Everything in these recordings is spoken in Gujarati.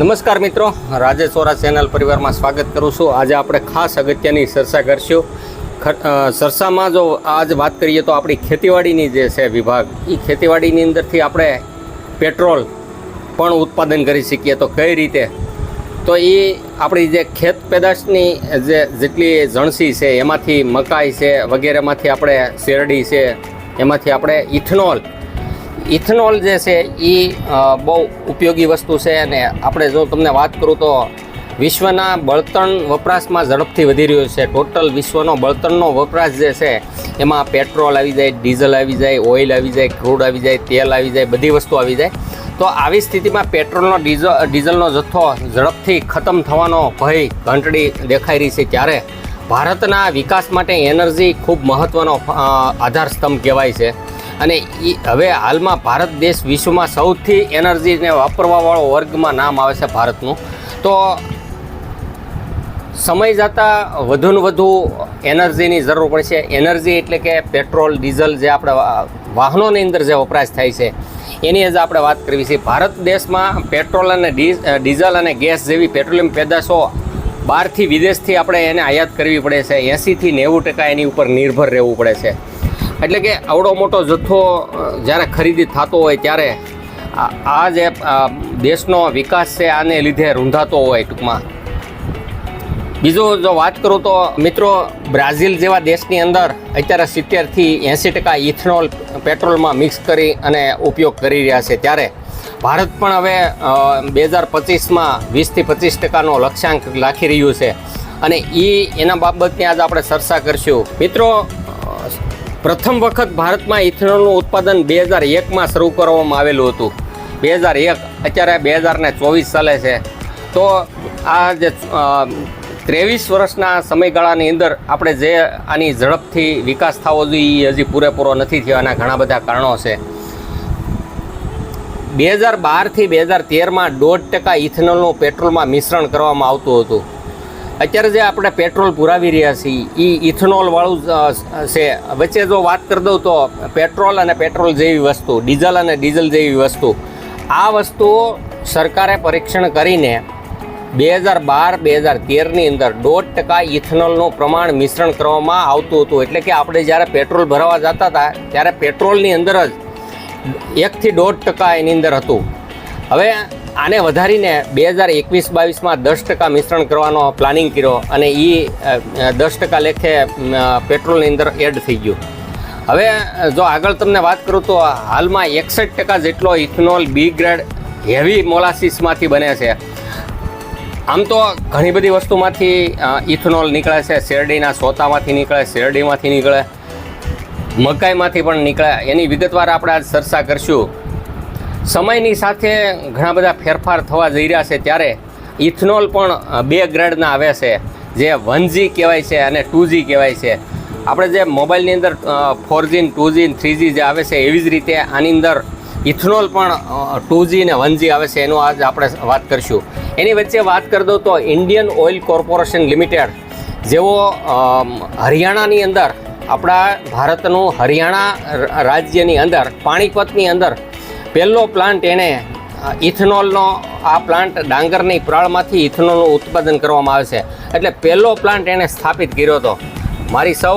નમસ્કાર મિત્રો, રાજેશ વોરા ચેનલ પરિવારમાં સ્વાગત કરું છું. આજે આપણે ખાસ અગત્યની ચર્ચા કરશું. સરસામાં જો આજ વાત કરીએ તો આપણી ખેતીવાડીની જે છે વિભાગ એ ખેતીવાડીની અંદરથી આપણે પેટ્રોલ પણ ઉત્પાદન કરી શકીએ તો કઈ રીતે? તો એ આપણી જે ખેત પેદાશની જે જેટલી જણસી છે, એમાંથી મકાઈ છે વગેરેમાંથી આપણે શેરડી છે, એમાંથી આપણે ઇથનોલ ઇથનોલ જે છે એ બહુ ઉપયોગી વસ્તુ છે અને આપણે જો તમને વાત કરું તો વિશ્વના બળતણ વપરાશમાં ઝડપથી વધી રહ્યો છે. ટોટલ વિશ્વનો બળતણનો વપરાશ જે છે, એમાં પેટ્રોલ આવી જાય ડીઝલ આવી જાય ઓઇલ આવી જાય ક્રૂડ આવી જાય, તેલ આવી જાય, બધી વસ્તુ આવી જાય. તો આવી સ્થિતિમાં પેટ્રોલનો ડીઝલ ડીઝલનો જથ્થો ઝડપથી ખતમ થવાનો ભય, ઘંટડી દેખાઈ રહી છે ત્યારે ભારતના વિકાસ માટે એનર્જી ખૂબ મહત્ત્વનો આધારસ્તંભ આધાર સ્તંભ કહેવાય છે. અને એ હવે હાલમાં ભારત દેશ વિશ્વમાં સૌથી એનર્જીને વાપરવાવાળો વર્ગમાં નામ આવે છે ભારતનું. તો સમય જતાં વધુ ને વધુ એનર્જીની જરૂર પડશે એનર્જી એટલે કે પેટ્રોલ, ડીઝલ જે આપણે વાહનોની અંદર જે વપરાશ થાય છે, એની જ આપણે વાત કરવી છે. ભારત દેશમાં પેટ્રોલ અને ડીઝલ અને ગેસ જેવી પેટ્રોલિયમ પેદાશો બહારથી વિદેશથી આપણે એને આયાત કરવી પડે છે. એંસીથી નેવું ટકા એની ઉપર નિર્ભર રહેવું પડે છે. એટલે કે આવડો મોટો જથ્થો જ્યારે ખરીદી થતો હોય ત્યારે આ જે દેશનો વિકાસ છે આને લીધે રૂંધાતો હોય ટૂંકમાં. બીજું જો વાત કરું તો મિત્રો, બ્રાઝિલ જેવા દેશની અંદર અત્યારે સિત્તેરથી એંસી ટકા ઇથનોલ પેટ્રોલમાં મિક્સ કરી અને ઉપયોગ કરી રહ્યા છે. ત્યારે ભારત પણ હવે બે હજાર પચીસમાં વીસથી પચીસ ટકાનો લક્ષ્યાંક રાખી રહ્યું છે. અને એ એના બાબતની આજે આપણે ચર્ચા કરીશું. મિત્રો પ્રથમ વખત ભારતમાં ઇથનોલનું ઉત્પાદન બે હજાર એકમાં શરૂ કરવામાં આવેલું હતું. બે હજાર એક અત્યારે બે હજાર ને ચોવીસ ચાલે છે. તો આ જે ત્રેવીસ વર્ષના સમયગાળાની અંદર આપણે જે આની ઝડપથી વિકાસ થવો જોઈએ એ હજી પૂરેપૂરો નથી થયો એના ઘણા બધા કારણો છે. બે હજાર બારથી બે હજાર તેરમાં દોઢ ટકા ઇથેનોલનું પેટ્રોલમાં મિશ્રણ કરવામાં આવતું હતું. અત્યારે જે આપણે પેટ્રોલ પુરાવી રહ્યા છીએ એ ઇથેનોલવાળું છે. વચ્ચે જો વાત કરી દઉં તો પેટ્રોલ અને પેટ્રોલ જેવી વસ્તુ, ડીઝલ અને ડીઝલ જેવી વસ્તુ, આ વસ્તુઓ સરકારે પરીક્ષણ કરીને બે હજાર બાર, બે હજાર તેરની અંદર દોઢ ટકા ઇથેનોલનું પ્રમાણ મિશ્રણ કરવામાં આવતું હતું. એટલે કે આપણે જ્યારે પેટ્રોલ ભરાવા જતા હતા, ત્યારે પેટ્રોલની અંદર જ એકથી દોઢ ટકા એની અંદર હતું. હવે આને વધારીને બે હજાર એકવીસ બાવીસમાં દસ ટકા મિશ્રણ કરવાનો પ્લાનિંગ કર્યો અને એ દસ ટકા લેખે પેટ્રોલની અંદર એડ થઈ ગયું. હવે જો આગળ તમને વાત કરું તો હાલમાં એકસઠ ટકા જેટલો ઇથનોલ બી ગ્રેડ હેવી મોલાસીસમાંથી બને છે. આમ તો ઘણી બધી વસ્તુમાંથી ઇથનોલ નીકળે છે, શેરડીના સોતામાંથી નીકળે, શેરડીમાંથી નીકળે, મકાઈમાંથી પણ નીકળે. એની વિગતવાર આપણે આજ ચર્ચા કરશું. સમયની સાથે ઘણા બધા ફેરફાર થવા જઈ રહ્યા છે ત્યારે ઇથનોલ પણ બે ગ્રેડના આવે છે. જે વન જી કહેવાય છે અને ટુ જી કહેવાય છે. આપણે જે મોબાઈલની અંદર four G two G three G જે આવે છે એવી જ રીતે આની અંદર ઇથનોલ પણ ટુ જી ને વન જી આવે છે એનું આજ આપણે વાત કરીશું. એની વચ્ચે વાત કરી દઉં તો ઇન્ડિયન ઓઇલ કોર્પોરેશન લિમિટેડ, જેઓ હરિયાણાની અંદર, આપણા ભારતનું હરિયાણા રાજ્યની અંદર, પાણીપતની અંદર પહેલો પ્લાન્ટ એણે ઇથનોલનો, આ પ્લાન્ટ ડાંગરની પ્રાળમાંથી ઇથેનોલનું ઉત્પાદન કરવામાં આવે છે. એટલે પહેલો પ્લાન્ટ એણે સ્થાપિત કર્યો હતો. મારી સૌ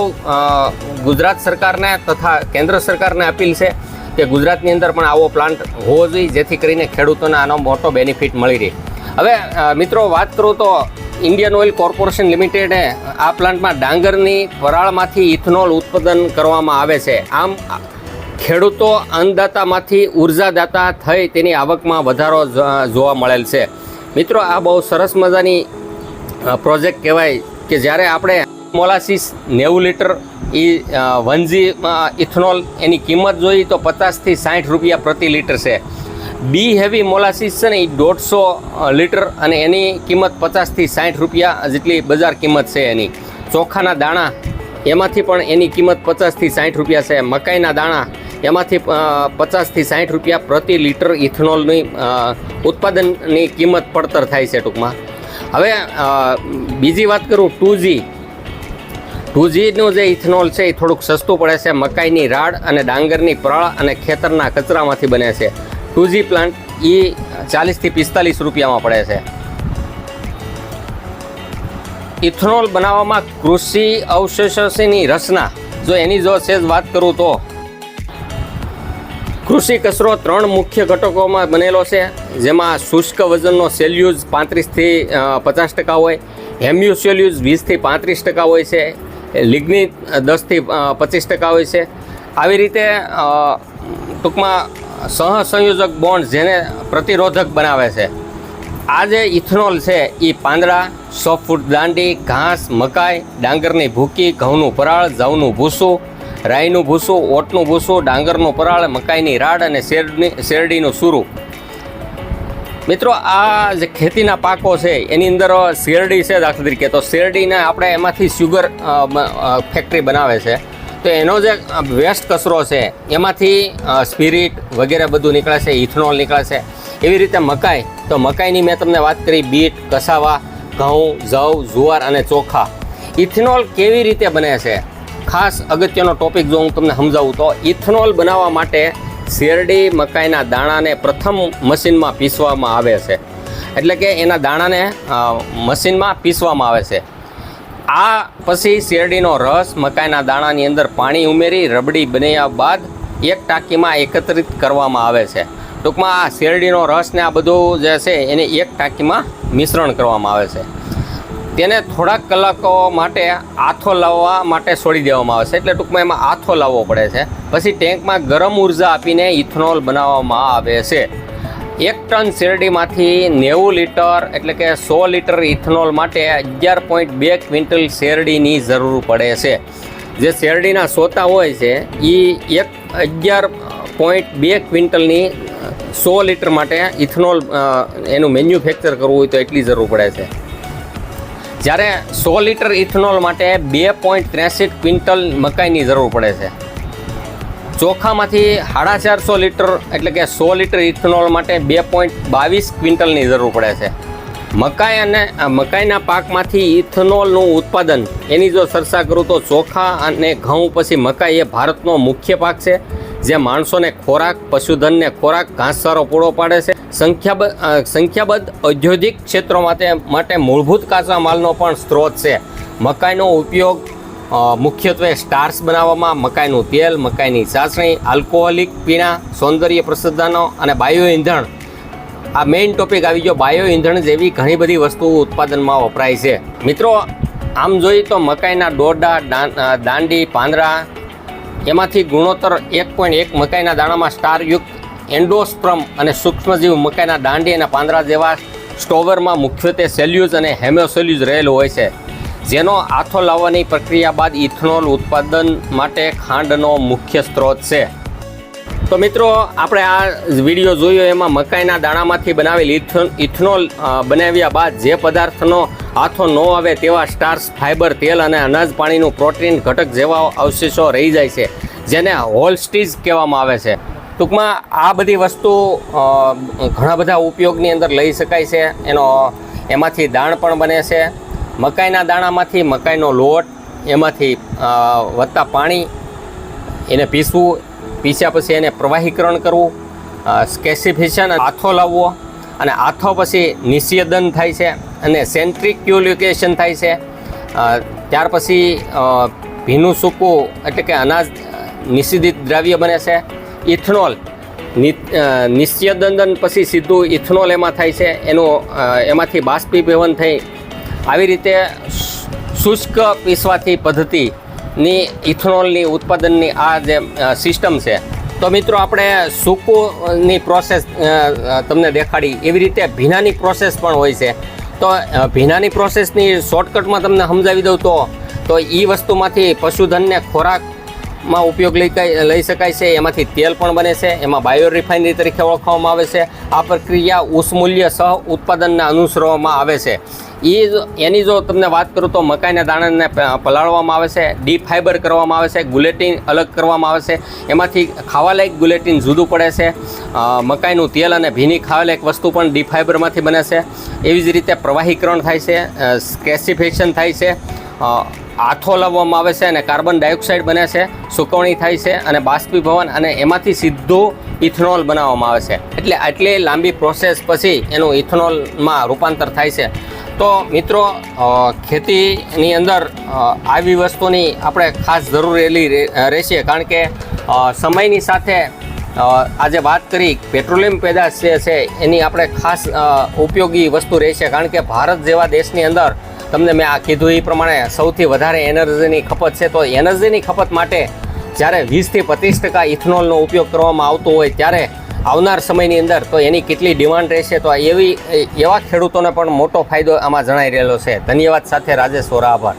ગુજરાત સરકારને તથા કેન્દ્ર સરકારને અપીલ છે કે ગુજરાતની અંદર પણ આવો પ્લાન્ટ હોવો જોઈએ, જેથી કરીને ખેડૂતોને આનો મોટો બેનિફિટ મળી રહે. હવે મિત્રો વાત કરું તો ઇન્ડિયન ઓઇલ કોર્પોરેશન લિમિટેડે આ પ્લાન્ટમાં ડાંગરની પરાળમાંથી ઇથનોલ ઉત્પાદન કરવામાં આવે છે. આમ ખેડૂતો અન્નદાતામાંથી ઉર્જાદાતા થઈ તેની આવકમાં વધારો જોવા મળેલ છે. મિત્રો, આ બહુ સરસ મજાની પ્રોજેક્ટ કહેવાય કે જ્યારે આપણે મોલાસીસ નેવું લીટર એ વનજીમાં ઇથનોલ એની કિંમત જોઈએ તો પચાસથી સાઠ રૂપિયા પ્રતિ લીટર છે. બી હેવી મોલાસીસ છે ને એ દોઢસો લીટર અને એની કિંમત પચાસથી સાઠ રૂપિયા જેટલી બજાર કિંમત છે એની. ચોખાના દાણા, એમાંથી પણ એની કિંમત પચાસથી સાઠ રૂપિયા છે. મકાઈના દાણા એમાંથી પચાસથી સાઠ રૂપિયા પ્રતિ લીટર ઇથનોલની ઉત્પાદનની કિંમત પડતર થાય છે ટૂંકમાં. હવે બીજી વાત કરું ટુ જી ટુ જીનું જે ઇથનોલ છે એ થોડુંક સસ્તું પડે છે, મકાઈની રાડ અને ડાંગરની પ્રળ અને ખેતરના કચરામાંથી બને છે. ટુ જી પ્લાન્ટ એ ચાલીસથી પિસ્તાલીસ રૂપિયામાં પડે છે. ઇથનોલ બનાવવામાં કૃષિ અવશેષની રચના. જો એની જો સેજ વાત કરું તો કૃષિ કચરો ત્રણ મુખ્ય ઘટકોમાં બનેલો છે. જેમાં શુષ્ક વજનનો સેલ્યુઝ પાંત્રીસથી પચાસ ટકા હોય હેમ્યુ સેલ્યુઝ વીસથી પાંત્રીસ ટકા હોય છે લિગ્નિ દસથી પચીસ ટકા હોય છે. આવી રીતે ટૂંકમાં સહસંયોજક બોન્ડ જેને પ્રતિરોધક બનાવે છે. આ જે ઇથનોલ છે એ પાંદડા સોફ્ટફૂડ દાંડી, ઘાસ, મકાઈ, ડાંગરની ભૂકી, ઘઉંનું પરાળ જવનું ભૂસું રાઈનું ભૂસું, ઓટનું ભૂસું, ડાંગરનું પરાળ, મકાઈની રાડ અને શેરડી શેરડીનું સૂરું. મિત્રો, આ જે ખેતીના પાકો છે, એની અંદર શેરડી છે દાખલા તરીકે. તો શેરડીને આપણે એમાંથી શુગર ફેક્ટરી બનાવે છે. તો એનો જે વેસ્ટ કચરો છે, એમાંથી સ્પિરિટ વગેરે બધું નીકળે છે ઇથનોલ નીકળે છે. એવી રીતે મકાઈ. તો મકાઈની મેં તમને વાત કરી, બીટ, કસાવા, ઘઉં, જવ, જુવાર અને ચોખા. ઇથનોલ કેવી રીતે બને છે? ખાસ અગત્યનો ટોપિક જો હું તમને સમજાવું તો ઇથનોલ બનાવવા માટે શેરડી મકાઈના દાણાને પ્રથમ મશીનમાં પીસવામાં આવે છે. એટલે કે એના દાણાને મશીનમાં પીસવામાં આવે છે. આ પછી શેરડીનો રસ મકાઈના દાણાની અંદર પાણી ઉમેરી રબડી બનાવ્યા બાદ એક ટાંકીમાં એકત્રિત કરવામાં આવે છે. ટૂંકમાં આ શેરડીનો રસ ને આ બધું જે છે એને એક ટાંકીમાં મિશ્રણ કરવામાં આવે છે. તેને થોડાક કલાકો માટે આથો લાવવા માટે છોડી દેવામાં આવે છે. એટલે ટૂંકમાં એમાં આથો લાવવો પડે છે. પછી ટેન્કમાં ગરમ ઊર્જા આપીને ઇથનોલ બનાવવામાં આવે છે. એક ટન શેરડીમાંથી નેવું લીટર એટલે કે સો લીટર ઇથનોલ માટે અગિયાર પોઈન્ટ બે ક્વિન્ટલ શેરડીની જરૂર પડે છે. જે શેરડીના સોતા હોય છે એ એક અગિયાર પોઈન્ટ બે ક્વિન્ટલની સો લીટર માટે ઇથનોલ એનું મેન્યુફેક્ચર કરવું હોય તો એટલી જરૂર પડે છે. જ્યારે સો લીટર ઇથનોલ માટે બે પોઈન્ટ ત્રેસઠ ક્વિન્ટલ મકાઈની જરૂર પડે છે. ચોખામાંથી સાડા ચારસો લીટર એટલે કે સો લીટર ઇથનોલ માટે બે પોઈન્ટ બાવીસ ક્વિન્ટલની જરૂર પડે છે. મકાઈ અને મકાઈના પાકમાંથી ઇથનોલનું ઉત્પાદન, એની જો ચર્ચા કરું તો ચોખા અને ઘઉં પછી મકાઈ એ ભારતનો મુખ્ય પાક છે, જે માણસોને ખોરાક, પશુધનને ખોરાક, ઘાસચારો પૂરો પાડે છે સંખ્યાબંધ સંખ્યાબદ્ધ ઔદ્યોગિક ક્ષેત્રો માટે માટે મૂળભૂત કાચા માલનો પણ સ્ત્રોત છે. મકાઈનો ઉપયોગ મુખ્યત્વે સ્ટાર્સ બનાવવામાં, મકાઈનું તેલ, મકાઈની ચાસણી, આલ્કોહોલિક પીણા, સૌંદર્ય પ્રસાધનો અને બાયો ઇંધણ આ મેઇન ટોપિક આવી ગયો, બાયો ઇંધણ જેવી ઘણી બધી વસ્તુઓ ઉત્પાદનમાં વપરાય છે. મિત્રો, આમ જોઈએ તો મકાઈના ડોડા દાંડી, પાંદડા, એમાંથી ગુણોત્તર એક પોઈન્ટ એક મકાઈના દાણામાં સ્ટારયુક્ત એન્ડોસ્પ્રમ અને સૂક્ષ્મજીવ મકાઈના દાંડી અને પાંદડા જેવા સ્ટોવરમાં મુખ્યત્વે સેલ્યુઝ અને હેમોસેલ્યુઝ રહેલું હોય છે. જેનો આથો લાવવાની પ્રક્રિયા બાદ ઇથનોલ ઉત્પાદન માટે ખાંડનો મુખ્ય સ્ત્રોત છે. તો મિત્રો, આપણે આ વીડિયો જોયો, એમાં મકાઈના દાણામાંથી બનાવેલ ઇથન, ઇથનોલ બનાવ્યા બાદ જે પદાર્થનો હાથો ન આવે તેવા સ્ટાર્સ, ફાઇબર, તેલ અને અનાજ પાણીનું પ્રોટીન ઘટક જેવા અવશેષો રહી જાય છે, જેને હોલસ્ટીઝ કહેવામાં આવે છે. ટૂંકમાં આ બધી વસ્તુ ઘણા બધા ઉપયોગની અંદર લઈ શકાય છે. એનો, એમાંથી દાણ પણ બને છે. મકાઈના દાણામાંથી મકાઈનો લોટ, એમાંથી વધતા પાણી, એને પીસવું, પીસ્યા પછી એને પ્રવાહીકરણ કરવું સ્કેસિફિશન આથો લાવવો અને આથો પછી નિસ્યદન થાય છે અને સેન્ટ્રિક્યુલિકેશન થાય છે. ત્યાર પછી ભીનું સૂકું એટલે કે અનાજ નિષેધિત દ્રવ્ય બને છે. ઇથનોલ. નિશ્ચયદંદન પછી સીધું ઇથનોલ એમાં થાય છે. એનું એમાંથી બાષ્પીભવન થઈ આવી રીતે શુષ્ક પીસવાથી પદ્ધતિની ઇથનોલની ઉત્પાદનની આ જે સિસ્ટમ છે. તો મિત્રો આપણે સૂકુની પ્રોસેસ તમને દેખાડી. એવી રીતે ભીનાની પ્રોસેસ પણ હોય છે. તો ભીનાની પ્રોસેસની શોર્ટકટમાં તમને સમજાવી દઉં તો તો એ વસ્તુમાંથી પશુધનને ખોરાકમાં ઉપયોગ લઈ લઈ શકાય છે, એમાંથી તેલ પણ બને છે, એમાં બાયો રિફાઇનરી તરીકે ઓળખવામાં આવે છે. આ પ્રક્રિયા ઉષ્મૂલ્ય સહ ઉત્પાદનને અનુસરવામાં આવે છે. એ એની જો તમને વાત કરું તો મકાઈના દાણાને પલાળવામાં આવે છે, ડીપ ફાઈબર કરવામાં આવે છે, ગુલેટિન અલગ કરવામાં આવે છે. એમાંથી ખાવાલાયક ગુલેટિન જુદું પડે છે. મકાઈનું તેલ અને ભીની ખાવાલાયક વસ્તુ પણ ડીપ ફાઈબરમાંથી બને છે. એવી જ રીતે પ્રવાહીકરણ થાય છે સ્કેસિફિકેશન થાય છે. આથો લાવવામાં આવે છે અને કાર્બન ડાયોક્સાઇડ બને છે, સુકવણી થાય છે અને બાષ્પીભવન અને એમાંથી સીધું ઇથનોલ બનાવવામાં આવે છે. એટલે આટલી લાંબી પ્રોસેસ પછી એનું ઇથનોલમાં રૂપાંતર થાય છે. તો મિત્રો ખેતીની અંદર આવી વસ્તુની આપણે ખાસ જરૂરેલી રહે- રહેશે. કારણ કે સમયની સાથે આજે વાત કરી પેટ્રોલિયમ પેદાશ જે છે, એની આપણે ખાસ ઉપયોગી વસ્તુ રહેશે. કારણ કે ભારત જેવા દેશની અંદર તમને મેં આ કીધું એ પ્રમાણે સૌથી વધારે એનર્જીની ખપત છે, તો એનર્જીની ખપત માટે જ્યારે વીસથી પચીસ ટકા ઇથનોલનો ઉપયોગ કરવામાં આવતો હોય ત્યારે આવનાર સમયની અંદર તો એની કેટલી ડિમાન્ડ રહેશે? તો એવી એવા ખેડૂતોને પણ મોટો ફાયદો આમાં જણાઈ રહેલો છે. ધન્યવાદ સાથે, રાજેશ વોરા, આભાર.